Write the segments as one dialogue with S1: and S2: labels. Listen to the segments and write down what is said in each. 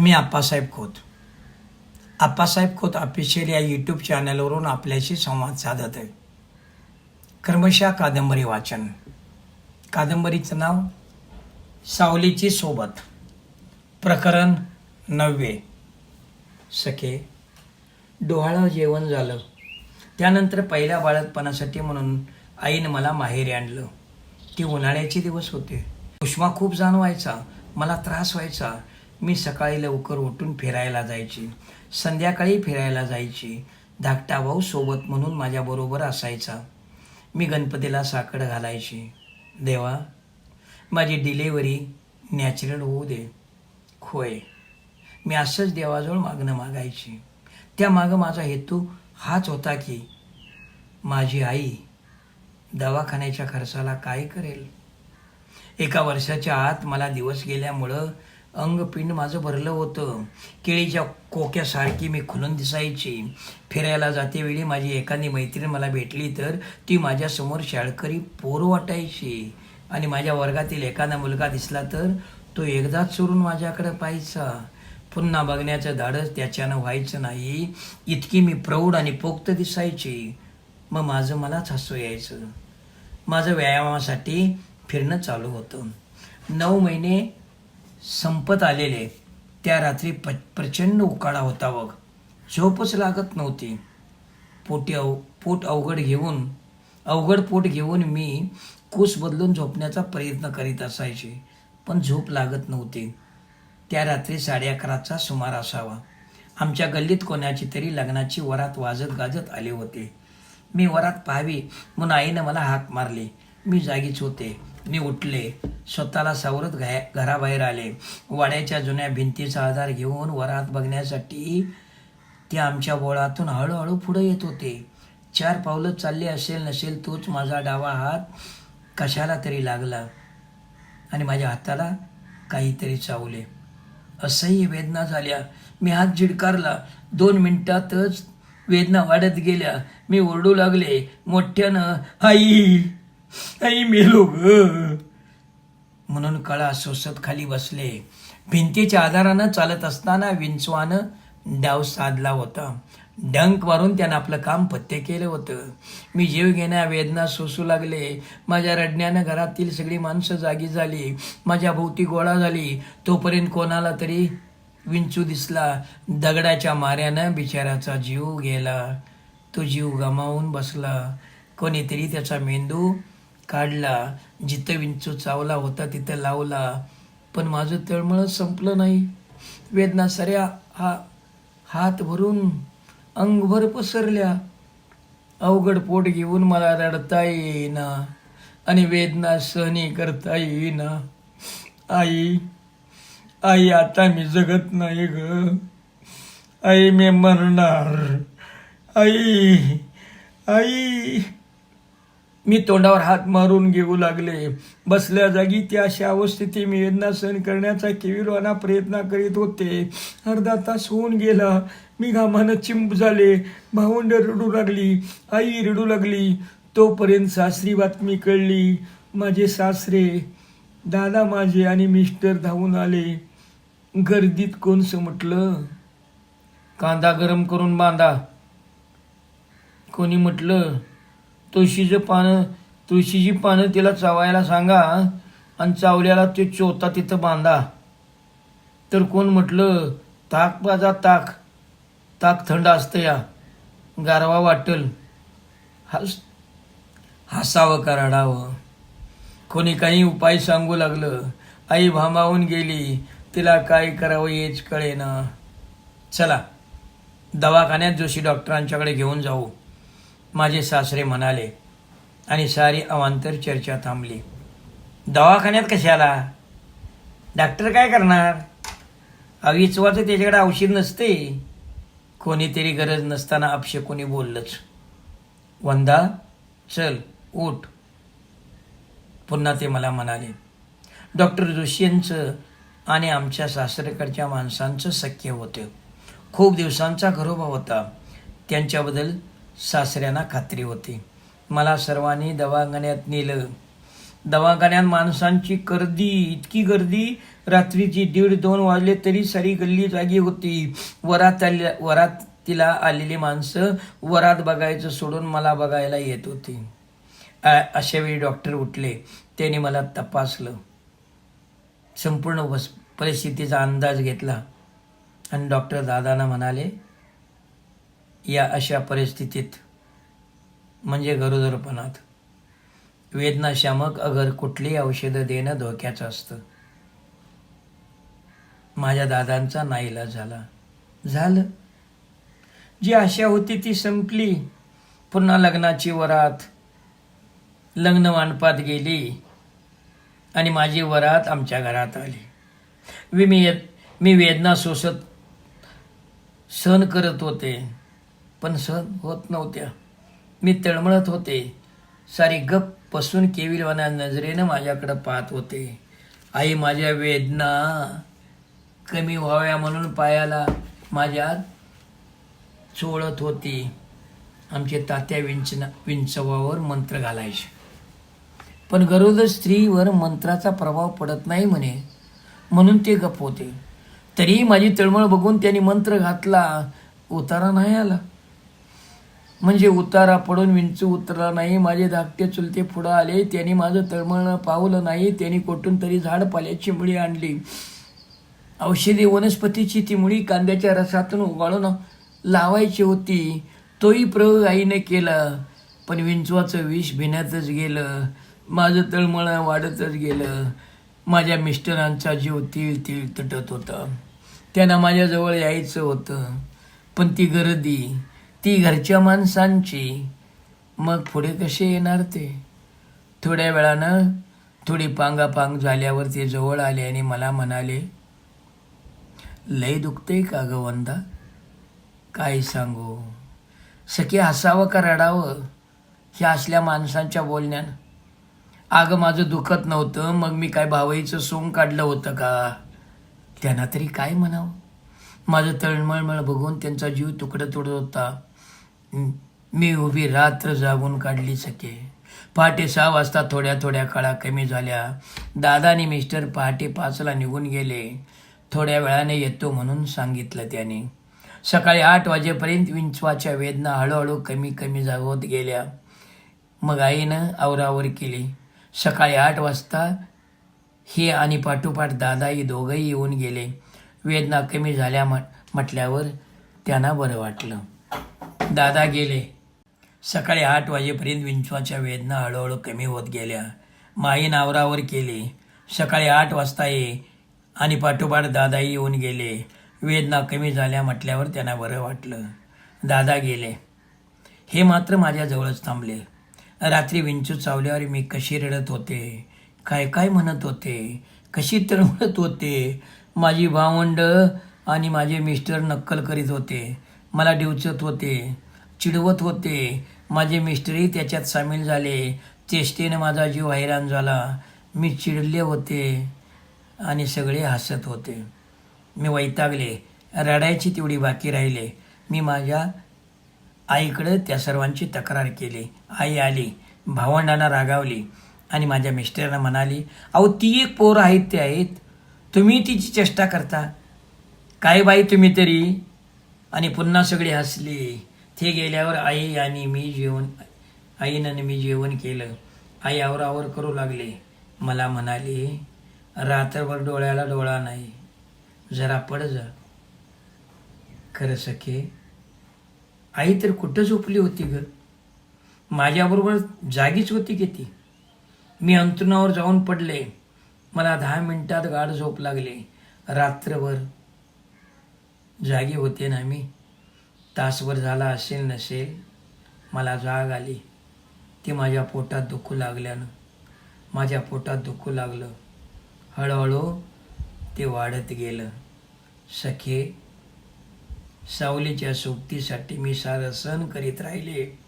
S1: मी Appasaheb Khot. Appasaheb Khot official या YouTube चॅनलवरून आपल्याशी संवाद साधत आहे कर्मशा कादंबरी वाचन. कादंबरीचं नाव सावलीची सोबत. प्रकरण नववे. सखे डोहाळं जेवण झालं. त्यानंतर पहिल्या बाळतपणासाठी म्हणून आईनं मला माहेरी आणलं. ती उन्हाळ्याचे दिवस होते. उष्मा खूप जाणवायचा. मला त्रास व्हायचा. मी सकाळी लवकर उठून फिरायला जायची. संध्याकाळी फिरायला जायची. धाकटा भाऊ सोबत म्हणून माझ्याबरोबर असायचा. मी गणपतीला साखर घालायची. देवा माझी डिलेवरी नॅचरल होऊ दे. होय. मी असंच देवाजवळ मागणं मागायची. त्यामागं माझा हेतू हाच होता की माझी आई दवाखान्याच्या खर्चाला काय करेल? एका वर्षाच्या आत मला दिवस गेल्यामुळं अंगपिंड माझं भरलं होतं. केळीच्या कोक्यासारखी मी खुलून दिसायची. फिरायला जातेवेळी माझी एखादी मैत्रीण मला भेटली तर ती माझ्यासमोर शाळकरी पोर वाटायची. आणि माझ्या वर्गातील एखादा मुलगा दिसला तर तो एकदाच चोरून माझ्याकडे पाहायचा. पुन्हा बघण्याचं धाडस त्याच्यानं व्हायचं नाही. इतकी मी प्रौढ आणि पोक्त दिसायची. मग माझं मलाच हसू यायचं. माझं व्यायामासाठी फिरणं चालू होतं. नऊ महिने संपत आलेले त्या रात्री प प्रचंड उकाडा होता बघ. झोपच लागत नव्हती. पोटी अव पोट अवघड घेऊन अवघड पोट घेऊन मी कूस बदलून झोपण्याचा प्रयत्न करीत असायचे पण झोप लागत नव्हती. त्या रात्री साडे अकराचा सुमार असावा. आमच्या गल्लीत कोणाची तरी लग्नाची वरात वाजत गाजत आले होते. मी वरात पाहावी म्हणून आईनं मला हाक मारली. मी जागीच होते. मी उठले. स्वतःला सावरत घा घराबाहेर आले. वाड्याच्या जुन्या भिंतीचा आधार घेऊन वरात बघण्यासाठी ते आमच्या बोळातून हळूहळू पुढे येत होते. चार पावलं चालले असेल नसेल तोच माझा डावा हात कशाला तरी लागला आणि माझ्या हाताला काहीतरी चावले. असह्य वेदना झाल्या. मी हात झिडकारला. दोन मिनिटातच वेदना वाढत गेल्या. मी ओरडू लागले मोठ्यानं आई! आई मेलो ग. म्हणून कळा सोसत खाली बसले. भिंतीच्या आधारानं चालत असताना विंचवानं डाव साधला होता. डंक मारून त्यानं आपलं काम पत्ते केलं होतं. मी जीव घेण्या वेदना सोसू लागले. माझ्या रडण्यानं घरातील सगळी माणसं जागी झाली. माझ्या भोवती गोळा झाली. तोपर्यंत कोणाला तरी विंचू दिसला. दगडाच्या माऱ्यानं बिचाराचा जीव गेला. तो जीव गमावून बसला. कोणीतरी त्याचा मेंदू काढला जिथं विंचू चावला होता तिथं लावला. पण माझं तळमळ संपलं नाही. वेदना सऱ्या हा हात भरून अंगभर पसरल्या. अवघड पोट घेऊन मला रडता येईना आणि वेदना सहनी करता येईना. आई आई आता मी जगत नाही ग. आई मी मरणार. आई आई. मी तोंडावर हात मारून घेऊ लागले. बसल्या जागी त्या अशा अवस्थिती मी वेदना सहन करण्याचा केविलवाना प्रयत्न करीत होते. अर्धा तास होऊन गेला. मी घामानं चिंब झाले. भावंड रडू लागली. आई रडू लागली. तोपर्यंत सासरी बातमी कळली. माझे सासरे दादा माझे आणि मिस्टर धावून आले. गर्दीत कोणसं म्हटलं कांदा गरम करून बांधा. कोणी म्हटलं? तुळशीचं पानं तुळशीची पानं तिला चावायला सांगा आणि चावल्याला ते चोता तिथं बांधा. तर कोण म्हटलं ताक माझा ताक ताक थंड असतं या गारवा वाटल हस हसावं का रडावं कोणी काही उपाय सांगू लागलं आई भांबावून गेली तिला काय करावं हेच कळेना. चला दवाखान्यात जोशी डॉक्टरांच्याकडे घेऊन जाऊ. माझे सासरे म्हणाले आणि सारी अवांतर चर्चा थांबली. दवाखान्यात कशाला? डॉक्टर काय करणार? अविचवाचं त्याच्याकडे औषध नसते. कोणीतरी गरज नसताना अपशकुनी कोणी बोललंच. वंदा चल उठ. पुन्हा ते मला म्हणाले डॉक्टर जोशींचं आणि आमच्या सासरेकडच्या माणसांचं सख्य होतं. खूप दिवसांचा घरोबा होता. त्यांच्याबद्दल सासऱ्यांना खात्री होती. मला सर्वांनी दवाखान्यात नेलं. दवाखान्यात माणसांची गर्दी इतकी गर्दी. रात्रीची दीड दोन वाजले तरी सारी गल्ली जागी होती. वरात आल्या वरात तिला आलेली माणसं वरात बघायचं सोडून मला बघायला येत होती. अशावेळी अशा वेळी डॉक्टर उठले. त्याने मला तपासलं. संपूर्ण परिस्थितीचा अंदाज घेतला. आणि डॉक्टर दादांना म्हणाले या अशा परिस्थितीत म्हणजे गरोदरपणात वेदनाशामक अगर कुठली औषधं देणं धोक्याचं असतं. माझ्या दादांचा नाईलाज झाला. झालं. जी आशा होती ती संपली. पुन्हा लग्नाची वरात लग्न मांडपात गेली आणि माझी वरात आमच्या घरात आली. मी मी मी वेदना सोसत सहन करत होते. पण सहन होत नव्हत्या. मी तळमळत होते. सारी गप पसून केविलवाना नजरेनं माझ्याकडं पाहत होते. आई माझ्या वेदना कमी व्हाव्या म्हणून पायाला माझ्या चोळत होती. आमचे तात्या विंचना विंचवावर मंत्र घालायचे. पण गरोदर स्त्रीवर मंत्राचा प्रभाव पडत नाही म्हणे. म्हणून ते गप होते. तरीही माझी तळमळ बघून त्यांनी मंत्र घातला. उतारा नाही आला. म्हणजे उतारा पडून विंचू उतरला नाही. माझे धाकटे चुलते पुढं आले. त्यांनी माझं तळमळणं पावलं नाही. त्यांनी कोठून तरी झाड पाल्याची मुळी आणली. औषधी वनस्पतीची ती मुळी कांद्याच्या रसातून उगाळून लावायची होती. तोही प्रयोग आईने केला. पण विंचवाचं विष भिण्यातच गेलं. माझं तळमळं वाढतच गेलं. माझ्या मिस्टरांचा जीव तिळ तिळ तुटत होता. त्यांना माझ्याजवळ यायचं होतं. पण ती गर्दी ती घरच्या माणसांची. मग पुढे कसे येणार ते? थोड्या वेळानं थोडी पांगापांग झाल्यावर ते जवळ आले आणि मला म्हणाले लय दुखतंय का ग वंदा? काय सांगू? सखी हसावं का रडावं? हे असल्या माणसांच्या बोलण्यानं. अगं माझं दुखत नव्हतं मग मी काय भावईचं सोंग काढलं होतं का? त्यांना तरी काय म्हणावं? माझं तळमळमळ बघून त्यांचा जीव तुकडं तुडत होता. मी उभी रात्र जागून काढली सके. पहाटे सहा वाजता थोड्या थोड्या काळा कमी झाल्या. दादा आणि मिस्टर पहाटे पाचला निघून गेले. थोड्या वेळाने येतो म्हणून सांगितलं त्याने. सकाळी आठ वाजेपर्यंत विंचवाच्या वेदना हळूहळू कमी कमी जा- होत गेल्या. मग आईनं आवरावर केली. सकाळी आठ वाजता हे आणि पाठोपाठ दादाही दोघंही येऊन गेले. वेदना कमी झाल्या म्हटल्यावर त्यांना बरं वाटलं. दादा गेले. सकाळी आठ वाजेपर्यंत विंचवाच्या वेदना हळूहळू कमी होत गेल्या. माई नावरावर केली. सकाळी आठ वाजता ये आणि पाठोपाठ दादाही येऊन गेले. वेदना कमी झाल्या म्हटल्यावर त्यांना बरं वाटलं. दादा गेले. हे मात्र माझ्याजवळच थांबले. रात्री विंचू चावल्यावर मी कशी रडत होते? काय काय म्हणत होते? कशी तळमळत होते? माझी भावंड आणि माझे मिस्टर नक्कल करीत होते. मला डिवचत होते चिडवत होते. माझे मिस्टरही त्याच्यात सामील झाले. चेष्टेनं माझा जीव हैराण झाला. मी चिडले होते आणि सगळे हसत होते. मी वैतागले. रडायची तेवढी बाकी राहिले. मी माझ्या आईकडे त्या सर्वांची तक्रार केली. आई आली. भावंडांना रागावली. आणि माझ्या मिस्टरांना म्हणाली अहो ती एक पोरं आहेत ते आहेत. तुम्ही तिची चेष्टा करता. काय बाई तुम्ही तरी? आणि पुन्हा सगळी हसली. ते गेल्यावर आई आणि मी जेवण आईनं मी जेवण केलं. आई आवरावर करू लागले. मला म्हणाली रात्रभर डोळ्याला डोळा नाही. जरा पड जा खरं सखे आई तर कुठं झोपली होती ग? माझ्याबरोबर जागीच होती की ती? मी अंतरुणावर जाऊन पडले. मला दहा मिनिटात गाढ झोप लागली. रात्रभर जागी होते ना मी. तासभर झाला असेल नसेल मला जाग आली. ती माझ्या पोटात दुखू लागल्यानं. माझ्या पोटात दुखू लागलं. हळूहळू ते वाढत गेलं. सखे सावलीच्या सोबतीसाठी मी सारं सहन करीत राहिले.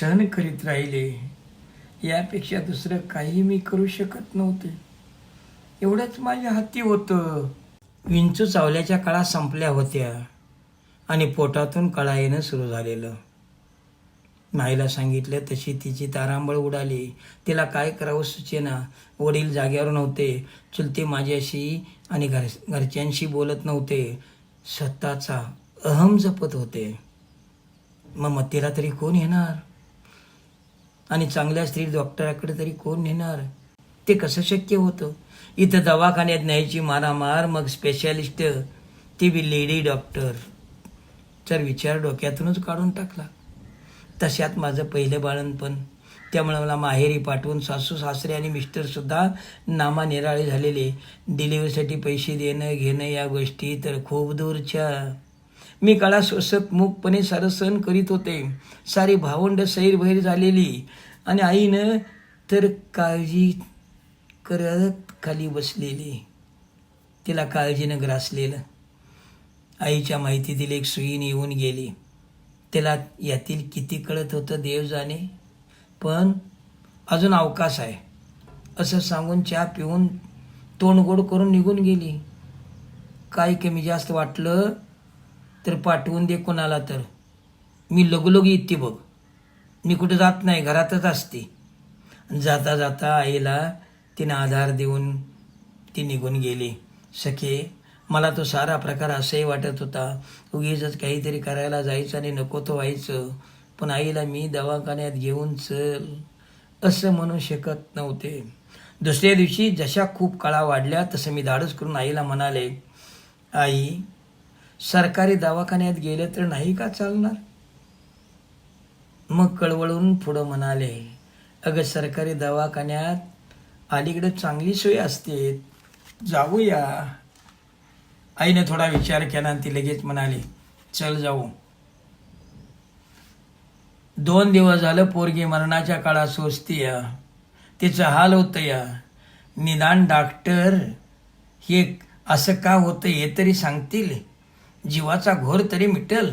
S1: सहन करीत राहिले. यापेक्षा दुसरं काही मी करू शकत नव्हते. एवढंच माझ्या हाती होतं. विंचू चावल्याच्या काळा संपल्या होत्या आणि पोटातून कळा येणं सुरू झालेलं. माईला सांगितलं तशी तिची तारांबळ उडाली. तिला काय करावं सुचेना. वडील जाग्यावर नव्हते. चुलते माझ्याशी आणि घर घरच्यांशी बोलत नव्हते. स्वतःचा अहम जपत होते. मग मतीला तरी कोण येणार? आणि चांगल्या स्त्री डॉक्टराकडे तरी कोण नेणार? ते कसं शक्य होतं? इथं दवाखान्यात न्यायची मारामार मग स्पेशालिस्ट ती बी लेडी डॉक्टर तर विचार डोक्यातूनच काढून टाकला. तशात माझं पहिलं बाळणपण त्यामुळे मला माहेरी पाठवून सासू सासरे आणि मिस्टरसुद्धा नामा निराळे झालेले. डिलिव्हरीसाठी पैसे देणं घेणं या गोष्टी तर खूप दूरच्या. मी काळा सोसत मूकपणे सारं सहन करीत होते. सारी भावंड सैरभैर झालेली. आणि आईनं तर काळजी करत खाली बसलेली. तिला काळजीनं ग्रासलेलं आईच्या माहितीतील एक सुईन येऊन गेली. तिला यातील किती कळत होतं देव जाणे. पण अजून अवकाश आहे. असं सांगून चहा पिऊन तोंड गोड करून निघून गेली. काय कमी जास्त वाटलं तर पाठवून दे कोणाला तर. मी लगोलगी येते बघ. मी कुठं जात नाही घरातच असते. जाता जाता आईला तिनं आधार देऊन ती निघून गेली. सखे मला तो सारा प्रकार असंही वाटत होता. उगीच काहीतरी करायला जायचं आणि नको तो व्हायचं. पण आईला मी दवाखान्यात घेऊन चल असं म्हणू शकत नव्हते. दुसऱ्या दिवशी जशा खूप काळा वाढल्या तसं मी धाडस करून आईला म्हणाले आई सरकारी दवाखान्यात गेलं तर नाही का चालणार? मग कळवळून पुढं म्हणाले अगं सरकारी दवाखान्यात अलीकडे चांगली सोय असते. जाऊया. आईने थोडा विचार केला आणि ती लगेच म्हणाली चल जाऊ. दोन दिवस झालं पोरगी मरणाच्या काळात सोचती या तिचं हाल होतं या निदान डॉक्टर हे असं का होतं हे तरी सांगतील. जीवाचा घोर तरी मिटल.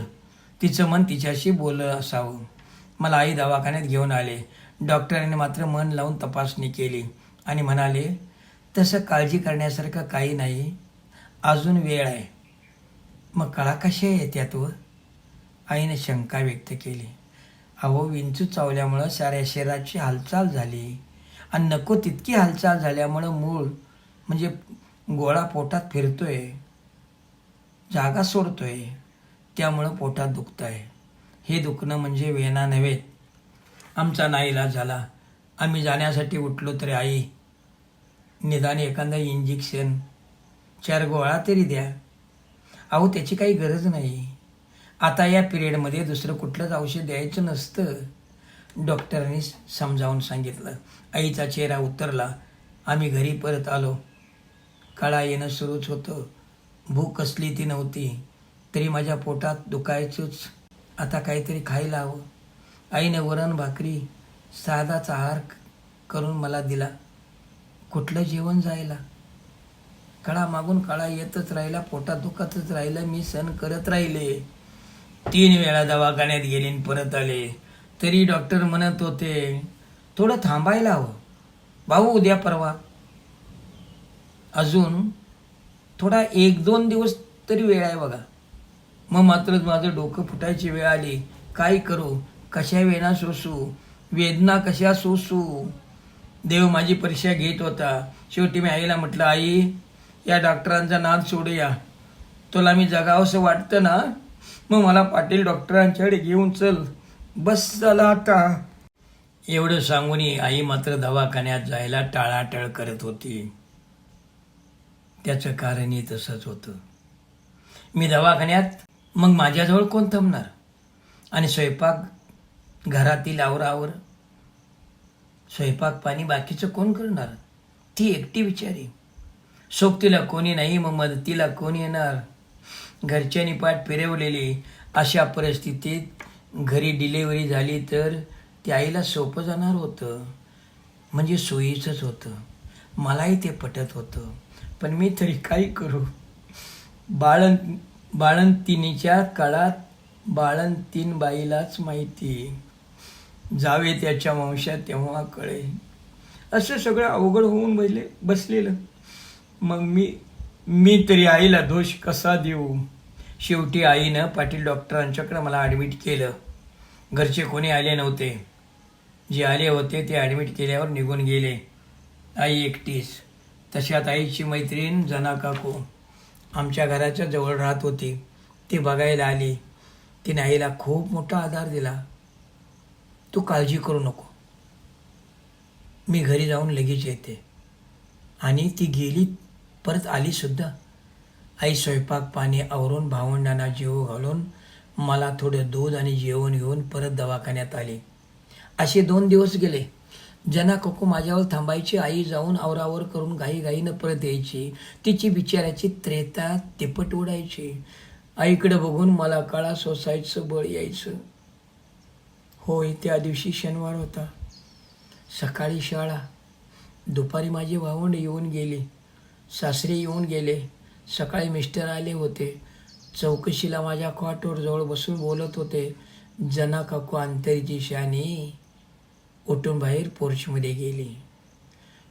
S1: तिचं मन तिच्याशी बोललं असावं. मला आई दवाखान्यात घेऊन आले. डॉक्टरांनी मात्र मन लावून तपासणी केली. आणि म्हणाले तसं काळजी करण्यासारखं काही नाही. अजून वेळ आहे. मग कळा कशा येत्यात व? आईने शंका व्यक्त केली. अहो विंचू चावल्यामुळं साऱ्या शरीराची हालचाल झाली. आणि नको तितकी हालचाल झाल्यामुळं मूळ म्हणजे गोळा पोटात फिरतोय. जागा सोडतोय. त्यामुळं पोटात दुखतं आहे हे दुखणं म्हणजे वेना नव्हे. आमचा नाईलाज झाला. आम्ही जाण्यासाठी उठलो तरी आई निदान एखादा इंजेक्शन चार गोळा तरी द्या. अहो त्याची काही गरज नाही. आता या पिरियडमध्ये दुसरं कुठलंच औषध द्यायचं नसतं. डॉक्टरांनी समजावून सांगितलं. आईचा चेहरा उतरला. आम्ही घरी परत आलो. काळा येणं सुरूच होतं. भूक कसली ती नव्हती. तरी माझ्या पोटात दुखायचंच. आता काहीतरी खायला हवं. आईने वरण भाकरी साधाच आहार करून मला दिला. कुठलं जेवण जायला? कळा मागून काळा येतच राहिला पोटात दुखतच राहिलं मी सण करत राहिले. तीन वेळा दवाखान्यात गेले परत आले. तरी डॉक्टर म्हणत होते थोडं थांबायला हवं. भाऊ उद्या परवा. अजून थोडा एक दोन दिवस तरी वेळ आहे बघा. मग मात्र माझं डोकं फुटायची वेळ आली. काय करू? कशा वेळा सोसू वेदना कशा सोसू देव माझी परीक्षा घेत होता. शेवटी मी आईला म्हटलं आई या डॉक्टरांचा नाद सोडूया. तुला मी जगावंसं वाटतं ना? मग मला पाटील डॉक्टरांच्याकडे घेऊन चल. बस झाला आता. एवढं सांगून आई मात्र दवाखान्यात जायला टाळाटाळ करत होती. त्याचं कारणही तसंच होतं. मी दवाखान्यात मग माझ्याजवळ कोण थांबणार? आणि स्वयंपाक घरातील आवरावर स्वयंपाक पाणी बाकीचं कोण करणार? ती एकटी विचारी सोबतीला कोणी नाही मग मदतीला कोण येणार? घरच्यांनी पाठ फिरवलेली अशा परिस्थितीत घरी डिलेवरी झाली तर ती आईला सोपं जाणार होतं. म्हणजे सोयीचंच होतं. मलाही ते पटत होतं. पण मी तरी काय करू? बाळं बाळंतिनीच्या काळात बाळंतीन बाईलाच माहिती. जावे त्याच्या वंशात तेव्हा कळे. असं सगळं अवघड होऊन बसले बसलेलं. मग मी मी तरी आईला दोष कसा देऊ? शेवटी आईनं पाटील डॉक्टरांच्याकडे मला ॲडमिट केलं. घरचे कोणी आले नव्हते. जे आले होते ते ॲडमिट केल्यावर निघून गेले. आई एकटीच. तशात आईची मैत्रीण जना काकू आमच्या घराच्या जवळ राहत होती. ती बघायला आली. तिने आईला खूप मोठा आधार दिला. तू काळजी करू नको. मी घरी जाऊन लगेच येते. आणि ती गेली परत आलीसुद्धा आई स्वयंपाक पाणी आवरून भावंडांना जेव घालून मला थोडं दूध आणि जेवण घेऊन परत दवाखान्यात आली. असे दोन दिवस गेले. जना कोको माझ्यावर थांबायची आई जाऊन आवरावर करून घाईघाईनं परत यायची तिची बिचाराची त्रेता तिपट उडायची. आईकडे बघून मला काळा सोसायचं बळ यायचं. होय त्या दिवशी शनिवार होता. सकाळी शाळा. दुपारी माझी भावंड येऊन गेली. सासरे येऊन गेले. सकाळी मिस्टर आले होते. चौकशीला माझ्या कॉटवर जवळ बसून बोलत होते जना काकू अंतरीची शानी उठून बाहेर पोर्चमध्ये गेली?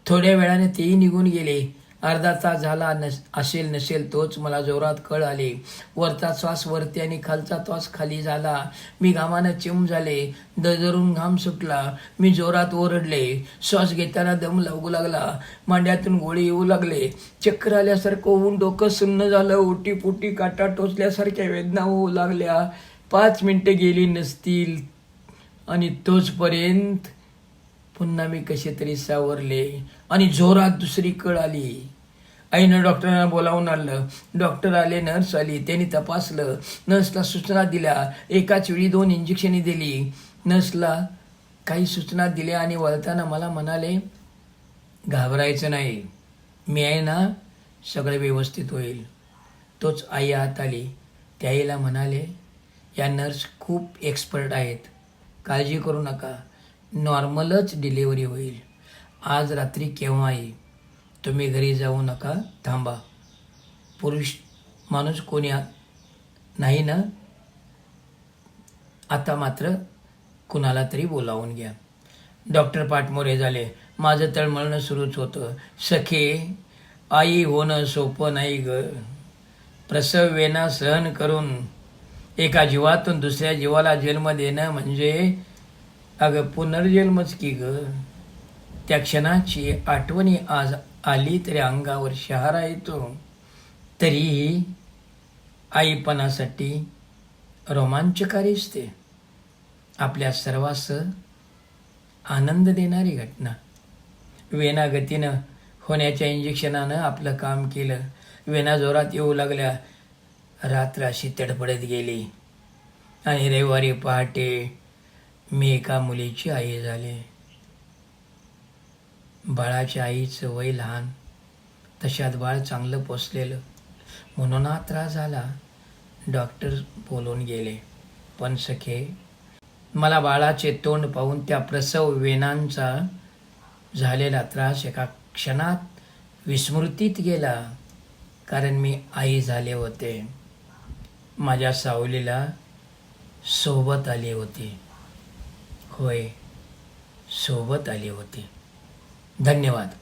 S1: थोड्या वेळाने तेही निघून गेले. अर्धा तास झाला नस असेल नसेल तोच मला जोरात कळ आले. वरचा श्वास वरती आणि खालचा श्वास खाली झाला. मी घामानं चिम झाले. दजरून घाम सुटला. मी जोरात ओरडले. श्वास घेताना दम लागू लागला. मांड्यातून गोळी येऊ लागले. चक्कर आल्यासारखं होऊन डोकं सुन्न झालं. उटी पुटी काटा टोचल्यासारख्या वेदना होऊ लागल्या. पाच मिनिटं गेली नसतील. आणि तोचपर्यंत पुन्हा मी कसे तरी सावरले. आणि जोरात दुसरी कळ आली. आईनं डॉक्टरांना बोलावून आणलं. डॉक्टर आले नर्स आली त्यांनी तपासलं. नर्सला सूचना दिल्या. एकाच वेळी दोन इंजेक्शने दिली. नर्सला काही सूचना दिल्या आणि वळताना मला म्हणाले घाबरायचं नाही. मी आहे ना सगळं व्यवस्थित होईल. तोच आई आत आली. त्या आईला म्हणाले या नर्स खूप एक्सपर्ट आहेत. काळजी करू नका. नॉर्मलच डिलिव्हरी होईल. आज रात्री केव्हाही. तुम्ही घरी जाऊ नका थांबा. पुरुष माणूस कोणी नाही ना? आता मात्र कुणाला तरी बोलावून घ्या. डॉक्टर पाठमोरे झाले. माझं तळमळणं सुरूच होतं. सखे आई होणं सोपं नाही ग. प्रसव वेना सहन करून एका जीवातून दुसऱ्या जीवाला जन्म देणं म्हणजे अगं पुनर्जन्मच की ग. त्या क्षणाची आठवणी आज आली तरी अंगावर शहारा येतो. तरीही आईपणासाठी रोमांचकारीच ते आपल्या सर्वास आनंद देणारी घटना. वेनागतीनं होण्याच्या इंजेक्शनानं आपलं काम केलं. वेना जोरात येऊ लागल्या. रात्र अशी तडफडत गेली. आणि रविवारी पहाटे मी एका मुलीची आई झाले. बाळाच्या आईचं वय लहान. तशात बाळ चांगलं पोचलेलं म्हणून हा त्रास झाला. डॉक्टर बोलून गेले पण सखे मला बाळाचे तोंड पाहून त्या प्रसव वेनांचा झालेला त्रास एका क्षणात विस्मृतीत गेला कारण मी आई झाले होते. माझ्या सावलीला सोबत आली होती. होय सोबत आली होती. धन्यवाद